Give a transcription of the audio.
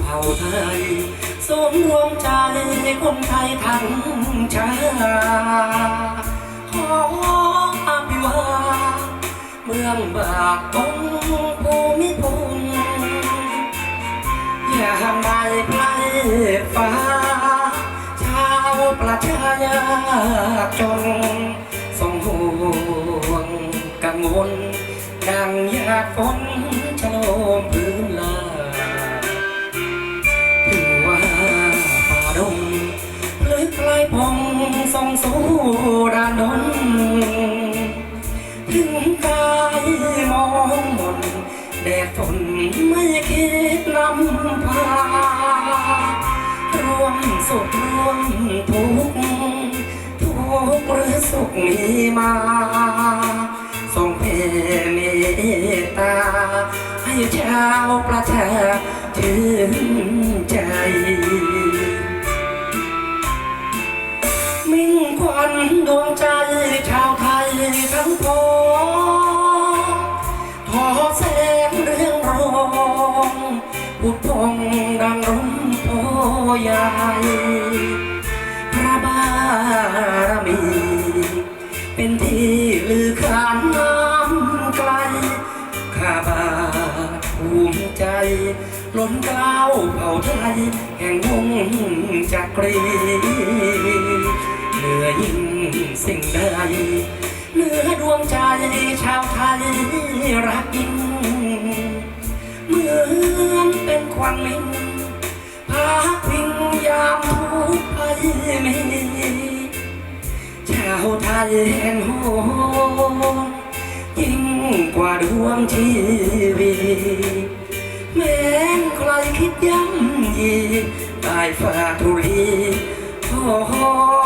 เผ่าไทยสมรวมใจคนไทยทั้งชาติขออภิวาเมืองบากองภูมิพลอย่าได้ไพ่ฟ้า ชาวประชายจนสงห่วงกังวลดังยาดฝน ถึงกายมองมนแดดฝนไม่คิดนำพารวมสุขรวมทุกข์ทุกข์หรือสุขมีมาทรงเพเมตตา ให้ชาวประชาชื่นใจมิ่งควันดวงใจชา พุทธพงดังร่มโพใหญ่พระบารมี เป็นที่ลือขานน้ำไกล ข้าบาทภูมิใจ ล้นเกล้าเผ่าไทย แห่งวงจักรีเหนือยิ่งสิ่งใดเหนือดวงใจชาวไทยรักยิ่ง วันมิงพาพิงยามทุกข์ภัยมีชาวไทยแห่งโหยิ่งกว่าดวงชีวีแม้ใครคิดย่ำยีตายฝาทุรีขอ